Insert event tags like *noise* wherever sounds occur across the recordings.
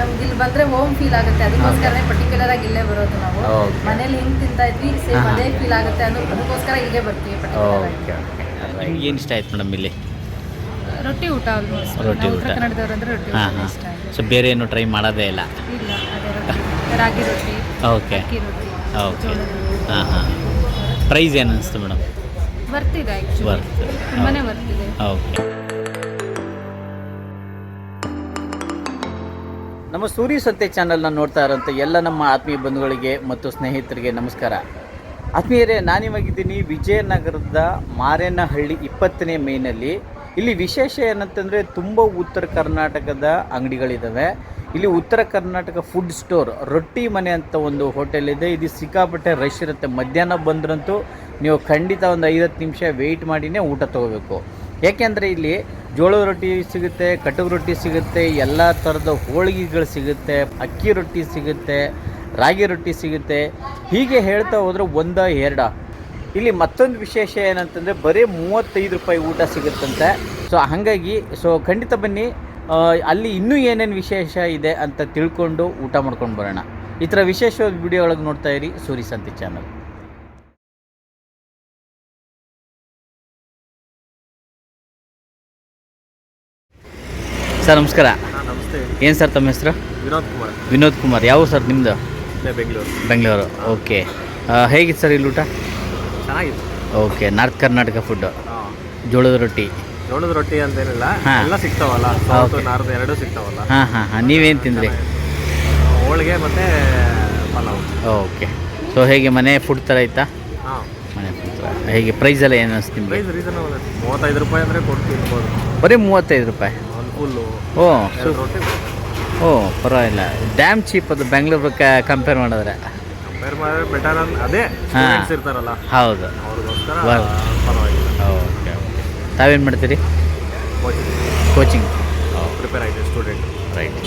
ನಮ್ಗೆ ಇಲ್ಲಿ ಬಂದ್ರೆ ಹೋಮ್ ಫೀಲ್ ಆಗುತ್ತೆ. ಅದಕ್ಕೋಸ್ಕರನೇ ಪರ್ಟಿಕ್ಯುಲರ್ ಆಗಿ ಇಲ್ಲೇ ಬರೋದು ನಾವು. Okay. ಮನೇಲಿ ಹೆಂಗ್ ತಿಂತಾ ಇದ್ವಿ ಸೇಮ್. ಅದೇ ಫೀಲ್ ಆಗುತ್ತೆ ಅನ್ನೋ ಅದಕ್ಕೋಸ್ಕರ ಇಲ್ಲಿಗೆ ಬರ್ತೀವಿ particular ಆಗಿ. ಓಕೆ ನಿಮ್ಗೆ ಏನು ಇಷ್ಟ ಆಯ್ತು ಮೇಡಮ್ ಇಲ್ಲಿ? ರೊಟ್ಟಿ ಊಟ ಆಲ್ಮೋಸ್ಟ್ ರೊಟ್ಟಿ ಊಟ. ಉತ್ತರ ಕನ್ನಡದವ್ರು ಅಂದ್ರೆ ರೊಟ್ಟಿ ಹಾಂ ಊಟ ಹಾಂ. ಇಷ್ಟ ಆಗುತ್ತೆ. ಸೊ ಬೇರೆ ಏನು ಟ್ರೈ ಮಾಡೋದೇ ಇಲ್ಲ? ಇಲ್ಲ ಅದೇ ರೊಟ್ಟಿ. ರಾಗಿ ರೊಟ್ಟಿ ಓಕೆ ಅಕ್ಕಿ ರೊಟ್ಟಿ ಓಕೆ ಜೋಳದ ರೊಟ್ಟಿ. ಹಾಂ ಹಾಂ. ಪ್ರೈಸ್ ಏನು ಅನಿಸ್ತು ಮೇಡಮ್ ಬರ್ತಿದೆ ಆ್ಯಕ್ಚುಲಿ ಬರ್ತಿದೆ ತುಂಬಾನೇ ಬರ್ತಿದೆ ಓಕೆ ನಮ್ಮ ಸೂರಿ ಸಂತೆ ಚಾನಲ್ನ ನೋಡ್ತಾ ಇರೋಂಥ ಎಲ್ಲ ನಮ್ಮ ಆತ್ಮೀಯ ಬಂಧುಗಳಿಗೆ ಮತ್ತು ಸ್ನೇಹಿತರಿಗೆ ನಮಸ್ಕಾರ. ಆತ್ಮೀಯರೇ ನಾನಿವಾಗಿದ್ದೀನಿ ವಿಜಯನಗರದ ಮಾರೇನಹಳ್ಳಿ ಇಪ್ಪತ್ತನೇ ಮೇನಲ್ಲಿ. ಇಲ್ಲಿ ವಿಶೇಷ ಏನಂತಂದರೆ ತುಂಬ ಉತ್ತರ ಕರ್ನಾಟಕದ ಅಂಗಡಿಗಳಿದ್ದಾವೆ ಇಲ್ಲಿ ಉತ್ತರ ಕರ್ನಾಟಕ ಫುಡ್ ಸ್ಟೋರ್ ರೊಟ್ಟಿ ಮನೆ ಅಂತ ಒಂದು ಹೋಟೆಲ್ ಇದೆ. ಇದು ಸಿಕ್ಕಾಪಟ್ಟೆ ರಶ್ ಇರುತ್ತೆ. ಮಧ್ಯಾಹ್ನ ಬಂದ್ರಂತೂ ನೀವು ಖಂಡಿತ ಒಂದು ಐವತ್ತು ನಿಮಿಷ ವೆಯ್ಟ್ ಮಾಡಿನೇ ಊಟ ತೊಗೋಬೇಕು. ಏಕೆಂದರೆ ಇಲ್ಲಿ ಜೋಳದ ರೊಟ್ಟಿ ಸಿಗುತ್ತೆ ಕಟಕ್ ರೊಟ್ಟಿ ಸಿಗುತ್ತೆ, ಎಲ್ಲ ಥರದ ಹೋಳಿಗೆಗಳು ಸಿಗುತ್ತೆ, ಅಕ್ಕಿ ರೊಟ್ಟಿ ಸಿಗುತ್ತೆ, ರಾಗಿ ರೊಟ್ಟಿ ಸಿಗುತ್ತೆ. ಹೀಗೆ ಹೇಳ್ತಾ ಹೋದರೆ ಒಂದ, ಎರಡ. ಇಲ್ಲಿ ಮತ್ತೊಂದು ವಿಶೇಷ ಏನಂತಂದರೆ ಬರೀ ಮೂವತ್ತೈದು ರೂಪಾಯಿ ಊಟ ಸಿಗುತ್ತಂತೆ. ಸೊ ಹಾಗಾಗಿ ಸೊ ಖಂಡಿತ ಬನ್ನಿ. ಅಲ್ಲಿ ಇನ್ನೂ ಏನೇನು ವಿಶೇಷ ಇದೆ ಅಂತ ತಿಳ್ಕೊಂಡು ಊಟ ಮಾಡ್ಕೊಂಡು ಬರೋಣ. ಈ ಥರ ವಿಶೇಷವಾದ ವಿಡಿಯೋ ಒಳಗೆ ನೋಡ್ತಾ ಇರಿ. ಸೂರಿ ಸಂತಿ ಚಾನಲ್ ಸರ್ ನಮಸ್ಕಾರ. ನಮಸ್ತೆ. ಏನು ಸರ್ ತಮ್ಮ ಹೆಸರು? ವಿನೋದ್ ಕುಮಾರ್. ವಿನೋದ್ ಕುಮಾರ್. ಯಾವ ಸರ್ ನಿಮ್ಮದು ಬೆಂಗಳೂರು. ಬೆಂಗಳೂರು. ಓಕೆ. ಹೇಗಿತ್ತು ಸರ್ ಇಲ್ಲಿ ಊಟ? ಚೆನ್ನಾಗಿತ್ತು. ಓಕೆ. North Karnataka food. ಜೋಳದ ರೊಟ್ಟಿ. ಜೋಳದ ರೊಟ್ಟಿ ಅಂತೇನಿಲ್ಲ ಏನಿಲ್ಲ ಎಲ್ಲ ಸಿಗ್ತಾವಲ್ಲ. ಸೌತ್. ನಾರ್ತ್ ಎರಡೂ ಸಿಗ್ತಾವಲ್ಲ. ಹಾಂ ಹಾಂ ಹಾಂ. ನೀವೇನು ತಿಂದ್ರಿ? ಹೋಳಿಗೆ ಮತ್ತು ಪಲಾವ್. ಓಕೆ. ಸೊ ಹೇಗೆ ಮನೆ ಫುಡ್ ಥರ ಇತ್ತಾ? ಹಾಂ. ಮನೆ ಫುಡ್ ಥರ ಹೇಗೆ ಪ್ರೈಸ್ ಎಲ್ಲ ಏನು ಅನಿಸ್ತೀನಿ ಮೂವತ್ತೈದು ರೂಪಾಯಿ ಅಂದರೆ ಕೊಟ್ಟು ತಿನ್ಬೋದು ಬರೀ ಮೂವತ್ತೈದು ರೂಪಾಯಿ. ಫುಲ್ಲು ಓ ಎರಡು ರೊಟ್ಟಿ ಓ ಪರವಾಗಿಲ್ಲ. ಡ್ಯಾಮ್ ಚೀಪ್ ಅದು ಬೆಂಗಳೂರು ಕಂಪೇರ್ ಮಾಡಿದ್ರೆ. ಕಂಪೇರ್ ಮಾಡಿದ್ರೆ ಬೆಟರ್ ಅಂತ ಅದೇ. ಸ್ಟೂಡೆಂಟ್ಸ್ ಇರ್ತಾರಲ್ಲ. ಹೌದು. ಅವ್ರಿಗೋಸ್ಕರ Wow. ಪರವಾಗಿಲ್ಲ. Okay okay. ತಾವೇನು ಮಾಡ್ತೀರಿ? ಕೋಚಿಂಗ್ ಕೋಚಿಂಗ್ ಪ್ರಿಪೇರ್ ಆಗಿದೆ student right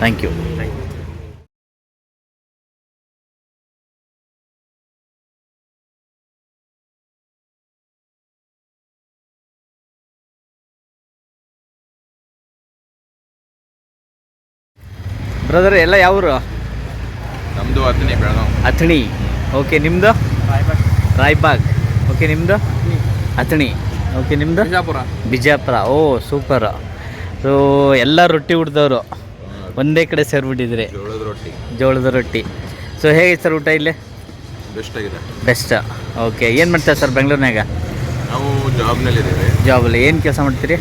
thank you thank you brother ಎಲ್ಲ ಯಾವರು? ನಮ್ಮದು ಅಥಣಿ ಬೆಳಗಾವ್ ಅಥಣಿ. ಓಕೆ ನಿಮ್ಮದು ರಾಯ್ಬಾಗ್. ಓಕೆ ನಿಮ್ಮದು ಅಥಣಿ. ಓಕೆ ನಿಮ್ಮದು Bijapur. Bijapur. Oh super so ಎಲ್ಲ ರೊಟ್ಟಿ ಹುಡ್ದವರು ಒಂದೇ ಕಡೆ ಸೇರಿಬಿಟ್ಟಿದ್ರಿ. ಜೋಳದ ರೊಟ್ಟಿ. ಜೋಳದ ರೊಟ್ಟಿ. ಸೊ ಹೇಗೆ ಸರ್ ಊಟ ಇಲ್ಲಿ? ಬೆಸ್ಟ್ ಆಗಿದೆ. ಬೆಸ್ಟ್ ಓಕೆ ಏನು ಮಾಡ್ತಾರೆ ಸರ್ ಬೆಂಗಳೂರಿನಾಗ ನಾವು ಜಾಬ್ನಲ್ಲಿ ಜಾಬಲ್ಲಿ ಏನು ಕೆಲಸ ಮಾಡ್ತೀರಿ?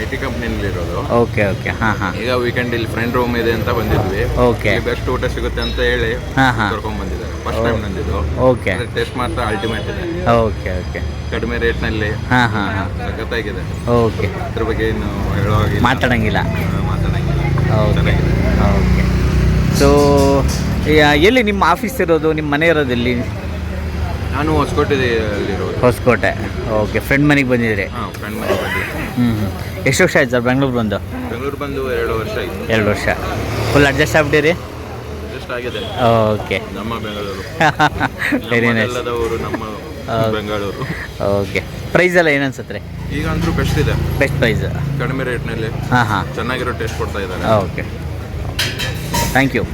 ಐ ಟಿ ಕಂಪ್ನಿಯಲ್ಲಿ ಇರೋದು. ಓಕೆ ಓಕೆ ಹಾ ಹಾ. ಈಗ ವೀಕೆಂಡ್ ಇಲ್ಲಿ ಫ್ರೆಂಡ್ ರೂಮ್ ಇದೆ ಅಂತ ಬಂದಿದ್ವಿ. ಓಕೆ ಬೆಸ್ಟ್ ಊಟ ಸಿಗುತ್ತೆ ಅಂತ ಹೇಳಿ ಹಾ ಹಾ. ಕರ್ಕೊಂಡು ಬಂದಿದ್ದಾರೆ. ಫಸ್ಟ್ ಟೈಮ್ ನಂದಿದ್ದು. ಓಕೆ ಟೇಸ್ಟ್ ಮಾತ್ರ ಅಲ್ಟಿಮೇಟ್ ಇದೆ. ಓಕೆ ಓಕೆ ಕಡಿಮೆ ರೇಟ್ನಲ್ಲಿ ಹಾ ಹಾ ಹಾ. ಸಖತ್ತಾಗಿದೆ. ಓಕೆ ಅದ್ರ ಬಗ್ಗೆ ಏನು ಹೇಳೋ ಹಾಗಿಲ್ಲ. ಮಾತಾಡಂಗಿಲ್ಲ. ಹಾ, ಮಾತಾಡಂಗಿಲ್ಲ. ಓಕೆ ಚೆನ್ನಾಗಿದೆ. ಓಕೆ ಸೊ ಎಲ್ಲಿ ನಿಮ್ಮ ಆಫೀಸ್ ಇರೋದು? ನಿಮ್ಮ ಮನೆ ಇರೋದು ಎಲ್ಲಿ? ನಾನು ಹೊಸಕೋಟೆಯಲ್ಲಿರೋದು. ಹೊಸಕೋಟೆ. ಓಕೆ ಫ್ರೆಂಡ್ ಮನೆಗೆ ಬಂದಿದ್ದೀರಿ? ಹಾಂ ಫ್ರೆಂಡ್ ಮನೆಗೆ ಬಂದಿದ್ದೆ ಹ್ಞೂ ಹ್ಞೂ ಎಷ್ಟು ವರ್ಷ ಆಯ್ತು ಸರ್ ಬೆಂಗಳೂರು ಬಂದು? ಬೆಂಗಳೂರು ಬಂದು ಎರಡು ವರ್ಷ ಆಯ್ತು. ಎರಡು ವರ್ಷ. ಫುಲ್ ಅಡ್ಜಸ್ಟ್ ಆಗ್ಬಿಟ್ಟಿರಿ? ಅಡ್ಜಸ್ಟ್ ಆಗಿದೆ. ಓಕೆ ನಮ್ಮ ಬೆಂಗಳೂರು. *laughs* ವೆರಿ ನೈಸ್ ನಮ್ಮ ಬೆಂಗಳೂರು. ಓಕೆ ಪ್ರೈಸ್ ಎಲ್ಲ ಏನು ಅನ್ಸುತ್ತೆ ಈಗ ಅಂತೂ ಬೆಸ್ಟ್ ಇದೆ. ಬೆಸ್ಟ್ ಪ್ರೈಸ್ ಕಡಿಮೆ ರೇಟ್ನಲ್ಲಿ ಹಾಂ ಹಾಂ. ಚೆನ್ನಾಗಿರೋ ಟೇಸ್ಟ್ ಕೊಡ್ತಾ ಇದ್ದಾರೆ. ಓಕೆ ಥ್ಯಾಂಕ್ ಯು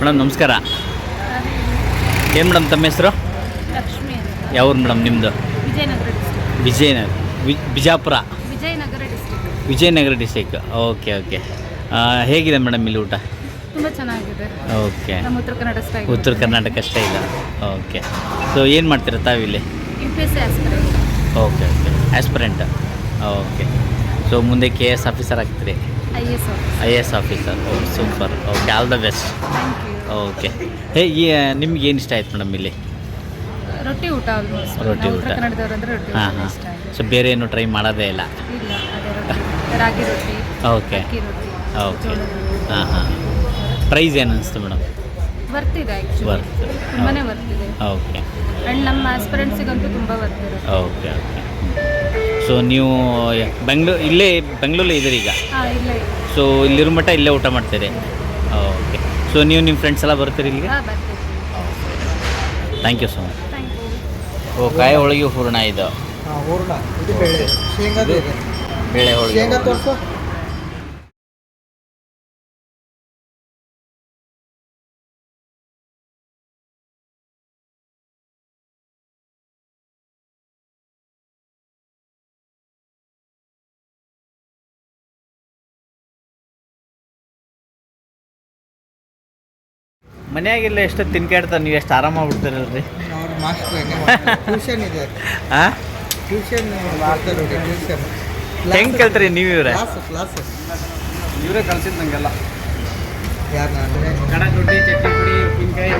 ಮೇಡಮ್ ನಮಸ್ಕಾರ. ಏನು ಮೇಡಮ್ ತಮ್ಮ ಹೆಸರು? ಲಕ್ಷ್ಮಿ. ಯಾವ್ರು ಮೇಡಮ್ ನಿಮ್ಮದು Vijayanagara Vijayanagara V- Bijapur? Vijayanagara district Vijayanagara district okay okay. ಹೇಗಿದೆ ಮೇಡಮ್ ಇಲ್ಲಿ ಊಟ? ತುಂಬ ಚೆನ್ನಾಗಿದೆ. ಓಕೆ. ನಮ್ಮ ಉತ್ತರ ಕನ್ನಡ ಸ್ಟೈಲ್ ಉತ್ತರ ಕರ್ನಾಟಕ ಸ್ಟೈಲ್ ಓಕೆ. ಸೊ ಏನು ಮಾಡ್ತೀರಾ ತಾವಿಲ್ಲಿ U P S C aspirant okay okay. Aspirant okay. So ಮುಂದೆ K S officer ಆಗ್ತೀರಿ? I S I A S officer oh super okay all the best thank you okay hey ನಿಮ್ಗೆ ಏನು ಇಷ್ಟ ಆಯ್ತು madam ಇಲ್ಲಿ? ರೊಟ್ಟಿ ಊಟ ಆಲ್ಮೋಸ್ಟ್ ರೊಟ್ಟಿ ಊಟ. ಅಂದ್ರೆ ರೊಟ್ಟಿ ಹಾಂ ಹಾಂ. ಸೊ ಬೇರೆ ಏನು ಟ್ರೈ ಮಾಡೋದೇ ಇಲ್ಲ? ಇಲ್ಲ ಅದೇ ರೊಟ್ಟಿ. ರಾಗಿ ರೊಟ್ಟಿ ಓಕೆ ರೊಟ್ಟಿ ಓಕೆ. ಹಾಂ ಹಾಂ. ಪ್ರೈಸ್ ಏನು ಅನಿಸ್ತು ಮೇಡಮ್ ಬರ್ತಿದೆ ಆ್ಯಕ್ಚುಲಿ. ತುಂಬಾನೇ ಬರ್ತಿದೆ. ಓಕೆ ಆ್ಯಂಡ್ ನಮ್ಮ ಆಸ್ಪಿರೆಂಟ್ಸಿಗಂತೂ ತುಂಬ ಬರ್ತಿದೆ. ಓಕೆ ಓಕೆ ಸೊ ನೀವು ಬೆಂಗ್ಳೂರು ಇಲ್ಲೇ ಬೆಂಗಳೂರಲ್ಲಿ ಇದ್ದೀರಿ ಈಗ? ಸೊ ಇಲ್ಲಿರೋ ಮಟ್ಟ ಇಲ್ಲೇ ಊಟ ಮಾಡ್ತೀರಿ? ಸೊ ನೀವು ನಿಮ್ಮ ಫ್ರೆಂಡ್ಸ್ ಎಲ್ಲ ಬರ್ತೀರಿ ಇಲ್ಲಿಗೆ? ಹಾಂ thank you so much thank you oh ಕಾಯಿ ಹೋಳಿಗೆ ಹೂರಣ ಇದು. ಹಾಂ ಹೂರ್ಣ. ಇದು ಬೇಳೆ. ಶೇಂಗಾದು ಬೇಳೆ ಹೋಳಿಗೆ ಶೇಂಗಾ ತೋರಿಸು. ಮನ್ಯಾಗೆಲ್ಲ ಎಷ್ಟು ತಿನ್ಕಾಡ್ತಾರೆ ನೀವು ಎಷ್ಟು ಆರಾಮಾಗ್ಬಿಡ್ತೀರಲ್ರಿ ಅವ್ರ ಮಾಸ್ಟರ್ ಟ್ಯೂಷನ್ ಇದೆ. ಹಾಂ ಟ್ಯೂಷನ್ ಮಾಡ್ತಾರೆ ಟ್ಯೂಷನ್ ಹೆಂಗೆ ಕೇಳ್ತೀರಿ ನೀವು ಇವ್ರೆ? ಕ್ಲಾಸ್ ಕ್ಲಾಸ್ ಇವರೇ ಕಳ್ಸಿದ್ದು ನಂಗೆಲ್ಲ. ಯಾರು ನಾನು ಕಡಕ್ ರೊಟ್ಟಿ ಚಟ್ನಿ ಪುಡಿ ಉಪ್ಪಿನಕಾಯಿ.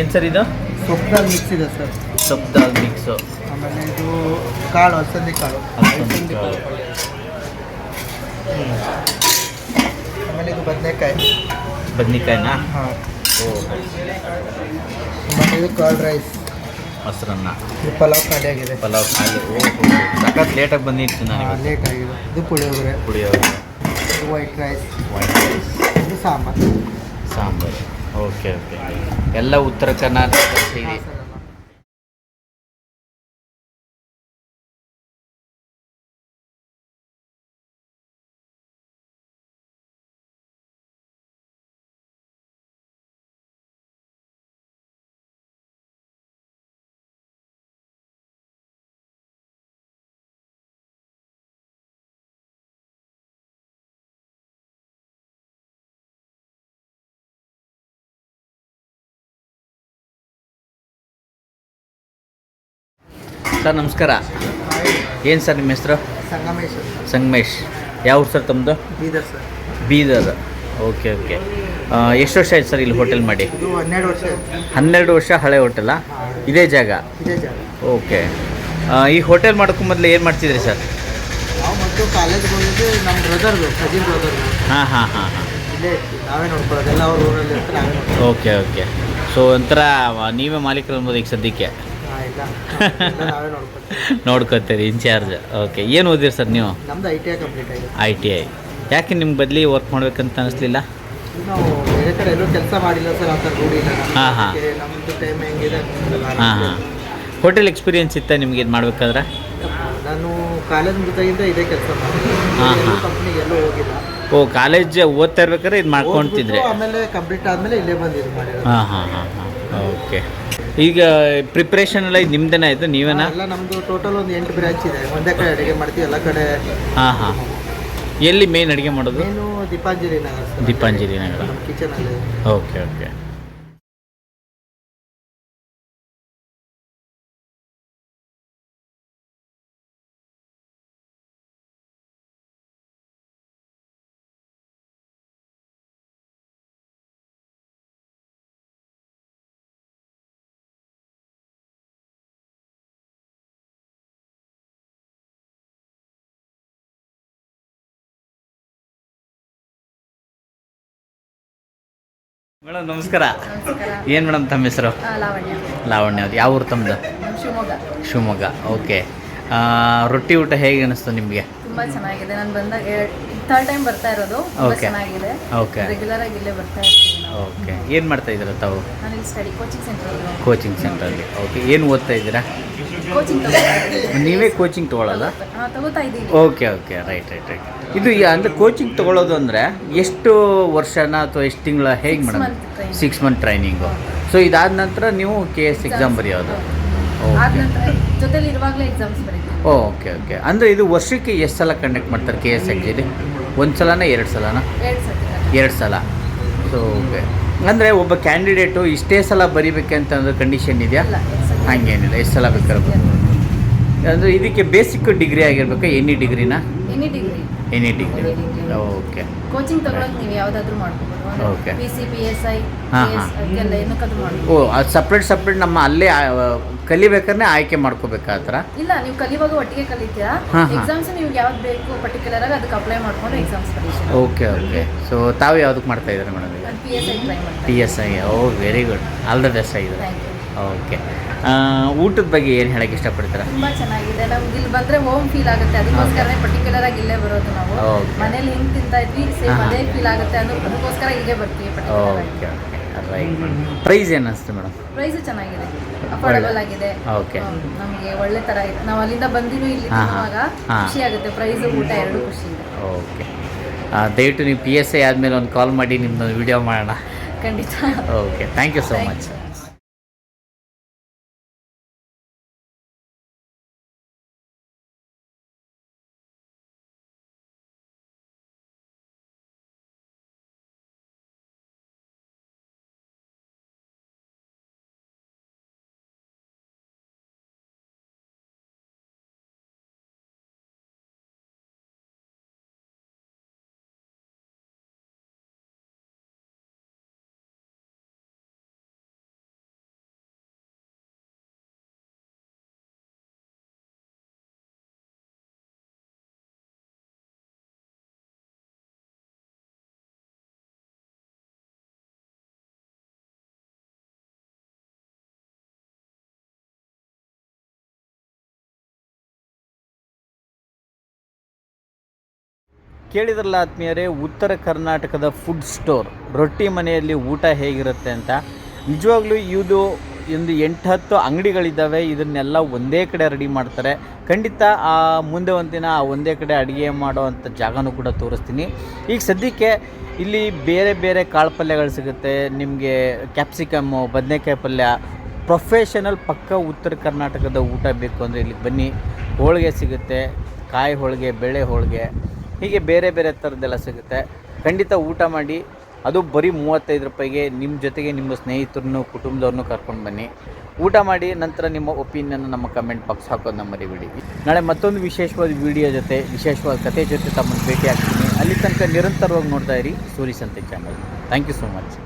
ಏನು ಸರ್ ಇದು? ಸೊಪ್ಪಲ್ಲಿ ಮಿಕ್ಸ್ ಇದೆ ಸರ್. ಸೊಪ್ಪು ದಾಲ್ ಮಿಕ್ಸು ಆಮೇಲೆ ಇದು ಕಾಳು ಅಲಸಂದಿ ಕಾಳು. ಅಲಸಂದಿ ಕಾಳು. ಆಮೇಲೆ ಇದು ಬದನೆಕಾಯಿ. ಬದನೆಕಾಯಿನಾ? ಹಾಂ. ಓ ಆಮೇಲೆ ಇದು ಕರ್ಡ್ ರೈಸ್ ಮೊಸರನ್ನ. ಪಲಾವ್ ಖಾಲಿ ಆಗಿದೆ. ಪಲಾವ್ ಖಾಲಿ. ಓ ಸಖತ್ ಲೇಟಾಗಿ ಬಂದಿತ್ತು ನನಗೆ ಲೇಟ್ ಆಗಿದೆ. ಇದು ಪುಳಿಯೋಗರೆ. ಪುಳಿಯೋಗರೆ. ಇದು ವೈಟ್ ರೈಸ್ ವೈಟ್ ರೈಸ್ ಇದು ಸಾಂಬಾರು. ಸಾಂಬಾರು. Okay okay. ಎಲ್ಲ ಉತ್ತರ ಕರ್ನಾಟಕ ಸೇರಿ ಸರ್ ನಮಸ್ಕಾರ. ಏನು ಸರ್ ನಿಮ್ಮ ಹೆಸರು? ಸಂಗಮೇಶ್ ಸಂಗಮೇಶ್. ಯಾವ ಸರ್ ತಮ್ಮದು Bidar sir. Bidar. Okay okay. ಎಷ್ಟು ವರ್ಷ ಆಯ್ತು ಸರ್ ಇಲ್ಲಿ ಹೋಟೆಲ್ ಮಾಡಿ? ಹನ್ನೆರಡು ವರ್ಷ. ಹನ್ನೆರಡು ವರ್ಷ ಹಳೆ ಹೋಟೆಲಾ? ಇದೇ ಜಾಗ? ಇದೇ ಜಾಗ. ಓಕೆ. ಈ ಹೋಟೆಲ್ ಮಾಡೋಕ್ಕೂ ಮೊದಲು ಏನು ಮಾಡ್ತಿದ್ರಿ ಸರ್? ನಾವು ಮತ್ತು ಕಾಲೇಜ್ ಬಂದಿದ್ದು ನಮ್ಮ ಬ್ರದರ್ದು ಕಜಿನ್ ಬ್ರದರ್ದು ಹಾಂ ಹಾಂ ಹಾಂ ಹಾಂ. ಇಲ್ಲೇ ನಾವೇ ನೋಡ್ಕೊಳ್ಳೋದು ಎಲ್ಲ ಅವ್ರ ಊರಲ್ಲಿ ನಾವೇ ಓಕೆ ಓಕೆ. ಸೊ ಒಂಥರ ನೀವೇ ಮಾಲೀಕರು ಅನ್ಬೋದು ಈಗ ಸದ್ಯಕ್ಕೆ. *laughs* ನಾವೇ ನೋಡ್ಕೊತೀವಿ. ನೋಡ್ಕೊತೀರಿ ಇನ್ಚಾರ್ಜ್ ಓಕೆ ಏನು ಓದಿರಿ ಸರ್ ನೀವು? ನಮ್ದು ಐ ಟಿ ಐ ಕಂಪ್ಲೀಟ್ ಆಗಿದೆ. ಐ ಟಿ ಐ ಯಾಕೆ ನಿಮ್ಗೆ ಬದಲಿ ವರ್ಕ್ ಮಾಡ್ಬೇಕಂತ ಅನಿಸ್ಲಿಲ್ಲ? ನಾವು ಬೇರೆ ಕಡೆ ಎಲ್ಲೂ ಕೆಲಸ ಮಾಡಿಲ್ಲ ಸರ್ ಆ ಥರ ರೂಢಿ ಇಲ್ಲ ನಮ್ಗೆ. ಹಾಂ, ಹಾಂ. ಅದಕ್ಕೆ ನಮ್ಮದು ಟೈಮ್ ಹೆಂಗಿದೆ ಹಾಂ ಹಾಂ. ಹೋಟೆಲ್ ಎಕ್ಸ್ಪೀರಿಯನ್ಸ್ ಇತ್ತಾ ನಿಮ್ಗೆ ಇದು ಮಾಡ್ಬೇಕಾದ್ರೆ? ನಾನು ಕಾಲೇಜ್ ಮುಗಿದಾಗಿಂದ ಇದೇ ಕೆಲಸ ಹಾಂ, ಹಾಂ. ಕಂಪ್ನಿಗೆ ಎಲ್ಲೂ ಹೋಗಿಲ್ಲ. ಓ ಕಾಲೇಜ್ ಓದ್ತಾ ಇರ್ಬೇಕಾದ್ರೆ ಇದು ಮಾಡ್ಕೊಳ್ತಿದ್ರೆ ಓದ್ಬಿಟ್ಟು ಆಮೇಲೆ ಕಂಪ್ಲೀಟ್ ಆದಮೇಲೆ ಇಲ್ಲೇ ಬಂದು ಇದು ಮಾಡಿರೋದು. ಹಾಂ ಹಾಂ ಹಾಂ ಹಾಂ. ಓಕೆ. ಈಗ ಪ್ರಿಪ್ರೇಷನ್ ಎಲ್ಲ ಇದು ನಿಮ್ದೇನ ಆಯಿತು ನೀವೇನಾ? ಎಲ್ಲ ನಮ್ಮದು ಟೋಟಲ್ ಒಂದು ಎಂಟು ಬ್ರಾಂಚ್ ಇದೆ. ಒಂದೇ ಕಡೆ ಅಡುಗೆ ಮಾಡ್ತೀವಿ ಎಲ್ಲ ಕಡೆ. ಹಾಂ ಹಾಂ. ಎಲ್ಲಿ ಮೇನ್ ಅಡುಗೆ ಮಾಡೋದು? ಏನು ದೀಪಾಂಜಲಿ ನಗರ ದೀಪಾಂಜಲಿ ನಗರ. ಕಿಚನ್ ಕಿಚನಲ್ಲಿ ಓಕೆ ಓಕೆ. ಮೇಡಮ್ ನಮಸ್ಕಾರ. ಏನು ಮೇಡಮ್ ತಮ್ಮ ಹೆಸರು? ಲಾವಣ್ಯ. ಲಾವಣ್ಯ ಅವ್ರು. ಯಾವ ಊರು ತಮ್ಮದು ಶಿವಮೊಗ್ಗ. ಶಿವಮೊಗ್ಗ. ಓಕೆ. ರೊಟ್ಟಿ ಊಟ ಹೇಗೆ ಅನಿಸ್ತು ನಿಮಗೆ? ತುಂಬ ಚೆನ್ನಾಗಿದೆ. ನಾನು ಬಂದಾಗ ಥರ್ಡ್ ಟೈಮ್ ಬರ್ತಾ ಇರೋದು ತುಂಬಾ Okay. ಚೆನ್ನಾಗಿದೆ. ಓಕೆ ರೆಗ್ಯುಲರ್ ಆಗಿ ಇಲ್ಲೇ ಬರ್ತಾ ಇರ್ತೀನಿ ನಾವು. ಓಕೆ ಏನು ಮಾಡ್ತಾ ಇದ್ದೀರಾ ತಾವು? ನಾನು ಇಲ್ಲಿ ಸ್ಟಡಿ ಕೋಚಿಂಗ್ ಸೆಂಟರ್ ಕೋಚಿಂಗ್ ಸೆಂಟ್ರಲ್ಲಿ ಓಕೆ ಏನು ಓದ್ತಾ ಇದ್ದೀರಾ? ಕೋಚಿಂಗ್ ನೀವೇ ಕೋಚಿಂಗ್ ತೊಗೊಳ್ಳೋದ? ತಗೋತಾ ಇದ್ದೀನಿ okay okay right right right ಇದು ಯಾ- ಅಂದ್ರೆ ಕೋಚಿಂಗ್ ತಗೊಳ್ಳೋದು ಅಂದರೆ ಎಷ್ಟು ವರ್ಷನ ಅಥವಾ ಎಷ್ಟು ತಿಂಗಳ ಹೇಗೆ Six madam? month training. Six month training so ಇದಾದ ನಂತರ ನೀವು ಕೆ ಎಸ್ ಎಕ್ಸಾಮ್ ಬರೆಯೋದು. ಆದ ನಂತರ ಜೊತೆಲಿ ಇರುವಾಗಲೇ ಎಕ್ಸಾಮ್ಸ್ ಬರೀತೀನಿ ಓಕೆ ಓಕೆ ಅಂದರೆ ಇದು ವರ್ಷಕ್ಕೆ ಎಷ್ಟು ಸಲ ಕಂಡಕ್ಟ್ ಮಾಡ್ತಾರೆ ಕೆ ಎಸ್ ಜಿಲಿ ಒಂದು ಸಲನ ಎರಡು ಸಲನಾ? ಎರಡು ಸಲ. ಸೊ ಓಕೆ ಅಂದರೆ ಒಬ್ಬ ಕ್ಯಾಂಡಿಡೇಟು ಇಷ್ಟೇ ಸಲ ಬರಿಬೇಕಂತ ಅಂದ್ರೆ ಕಂಡೀಷನ್ ಇದೆಯಾ ಹಂಗೇನಿಲ್ಲ ಎಷ್ಟು ಸಲ ಬೇಕಾದ್ರೆ ಅಂದರೆ ಇದಕ್ಕೆ ಬೇಸಿಕ್ ಡಿಗ್ರಿ ಆಗಿರ್ಬೇಕಾ? Any ಡಿಗ್ರಿನಾ any degree any degree okay coaching ತಗೊಳಕ್ ನೀವು ಯಾವ್ದಾದ್ರು ಮಾಡ್ಕೋಬಹುದು okay P C P S I ಹಾಂ ಹಾಂ. ಓ ಅದು ಸಪ್ರೇಟ್ ಸಪ್ರೇಟ್ ನಮ್ಮ ಅಲ್ಲೇ ಕಲಿಬೇಕಾದ್ರೆ ಆಯ್ಕೆ ಮಾಡ್ಕೋಬೇಕಾ ಆ ಥರ? ಇಲ್ಲ ನೀವು ಕಲಿಯುವಾಗ ಒಟ್ಟಿಗೆ ಕಲಿತೀರಾ? ಹಾ, ಹಾ. ಎಕ್ಸಾಮ್ಸ್ ನೀವು ಯಾವ್ದು ಬೇಕು ಪರ್ಟಿಕ್ಯುಲರ್ ಆಗಿ ಅದಕ್ಕೆ ಅಪ್ಲೈ ಮಾಡ್ಕೊಂಡು ಎಕ್ಸಾಮ್ಸ್ ಪರೀಕ್ಷೆ ಓಕೆ ಓಕೆ ಸೊ ತಾವು ಯಾವುದಕ್ಕೆ ಮಾಡ್ತಾ ಇದ್ದಾರೆ ಮೇಡಮ್ ಈಗ? P S I try P S I oh very good all the best ಆಗಿದ್ದಾರೆ. ಥ್ಯಾಂಕ್ ಯು ಓಕೆ ಊಟದ ಬಗ್ಗೆ ಏನು ಹೇಳಕ್ಕೆ ಇಷ್ಟಪಡ್ತೀರಾ? ತುಂಬಾ ಚೆನ್ನಾಗಿದೆ. ನಮ್ಗೆ ಇಲ್ಲಿ ಬಂದ್ರೆ ಹೋಮ್ ಫೀಲ್ ಆಗುತ್ತೆ. ಅದಕ್ಕೋಸ್ಕರನೇ ಪರ್ಟಿಕ್ಯುಲರ್ ಆಗಿ ಇಲ್ಲೇ ಬರೋದು ನಾವು. Okay. ಮನೇಲಿ ಹೆಂಗೆ ತಿಂತಾ ಇದ್ವಿ ಸೇಮ್ ಹಾ. ಅದೇ ಫೀಲ್ ಆಗುತ್ತೆ ಅನ್ನೋ ಅದಕ್ಕೋಸ್ಕರ ಇಲ್ಲೇ ಬರ್ತೀವಿ ಪರ್ಟಿಕ್ಯುಲರ್ ಆಗಿ. ಓಕೆ ಓಕೆ ರೈಟ್ ಪ್ರೈಸ್ ಏನು ಅನಿಸ್ತು ಮೇಡಮ್ ಪ್ರೈಸ್ ಚೆನ್ನಾಗಿದೆ. ಅಫೋರ್ಡಬಲ್ ಆಗಿದೆ. ಓಕೆ ನಮಗೆ ಒಳ್ಳೆ ತರ ಇದೆ. ನಾವು ಅಲ್ಲಿಂದ ಬಂದಿರೋ ಇಲ್ಲಿ. ತಿನ್ನುವಾಗ ಖುಷಿ ಆಗುತ್ತೆ. ಪ್ರೈಸ್ ಊಟ ಎರಡು ಖುಷಿ ಇದೆ. ಓಕೆ ದಯವಿಟ್ಟು ನೀವು ಪಿ ಎಸ್ ಐ ಆದಮೇಲೆ ಒಂದು ಕಾಲ್ ಮಾಡಿ ನಿಮ್ಮದು ವಿಡಿಯೋ ಮಾಡೋಣ. ಖಂಡಿತ. Okay thank you so much ಕೇಳಿದ್ರಲ್ಲ ಆತ್ಮೀಯರೇ, ಉತ್ತರ ಕರ್ನಾಟಕದ ಫುಡ್ ಸ್ಟೋರ್ ರೊಟ್ಟಿ ಮನೆಯಲ್ಲಿ ಊಟ ಹೇಗಿರುತ್ತೆ ಅಂತ. ನಿಜವಾಗ್ಲೂ ಇದು ಒಂದು ಎಂಟು ಹತ್ತು ಅಂಗಡಿಗಳಿದ್ದಾವೆ, ಇದನ್ನೆಲ್ಲ ಒಂದೇ ಕಡೆ ರೆಡಿ ಮಾಡ್ತಾರೆ. ಖಂಡಿತ ಆ ಮುಂದೆ ಒಂದು ದಿನ ಆ ಒಂದೇ ಕಡೆ ಅಡುಗೆ ಮಾಡುವಂಥ ಜಾಗನೂ ಕೂಡ ತೋರಿಸ್ತೀನಿ. ಈಗ ಸದ್ಯಕ್ಕೆ ಇಲ್ಲಿ ಬೇರೆ ಬೇರೆ ಕಾಳು ಪಲ್ಯಗಳು ಸಿಗುತ್ತೆ. ನಿಮಗೆ ಕ್ಯಾಪ್ಸಿಕಮ್ಮು ಬದನೆಕಾಯಿ ಪಲ್ಯ ಪ್ರೊಫೆಷನಲ್ ಪಕ್ಕ ಉತ್ತರ ಕರ್ನಾಟಕದ ಊಟ ಬೇಕು ಅಂದರೆ ಇಲ್ಲಿಗೆ ಬನ್ನಿ. ಹೋಳಿಗೆ ಸಿಗುತ್ತೆ, ಕಾಯಿ ಹೋಳಿಗೆ, ಬೇಳೆ ಹೋಳಿಗೆ. ಹೀಗೆ ಬೇರೆ ಬೇರೆ ಥರದ್ದೆಲ್ಲ ಸಿಗುತ್ತೆ. ಖಂಡಿತ ಊಟ ಮಾಡಿ, ಅದು ಬರೀ ಮೂವತ್ತೈದು ರೂಪಾಯಿಗೆ ನಿಮ್ಮ ಜೊತೆಗೆ ನಿಮ್ಮ ಸ್ನೇಹಿತರನ್ನು, ಕುಟುಂಬದವ್ರನ್ನೂ ಕರ್ಕೊಂಡು ಬನ್ನಿ. ಊಟ ಮಾಡಿ, ನಂತರ ನಿಮ್ಮ ಒಪಿನಿಯನ್ ನಮ್ಮ ಕಮೆಂಟ್ ಬಾಕ್ಸ್ ನಮ್ಮ ಮರಿಬೇಡಿ. ನಾಳೆ ಮತ್ತೊಂದು ವಿಶೇಷವಾದ ವಿಡಿಯೋ ಜೊತೆ, ವಿಶೇಷವಾದ ಕತೆ ಜೊತೆ ತಮ್ಮನ್ನು ಭೇಟಿ ಆಗ್ತೀನಿ ಅಲ್ಲಿ ತನಕ ನಿರಂತರವಾಗಿ ನೋಡ್ತಾ ಇರಿ Suri Santhe channel. Thank you so much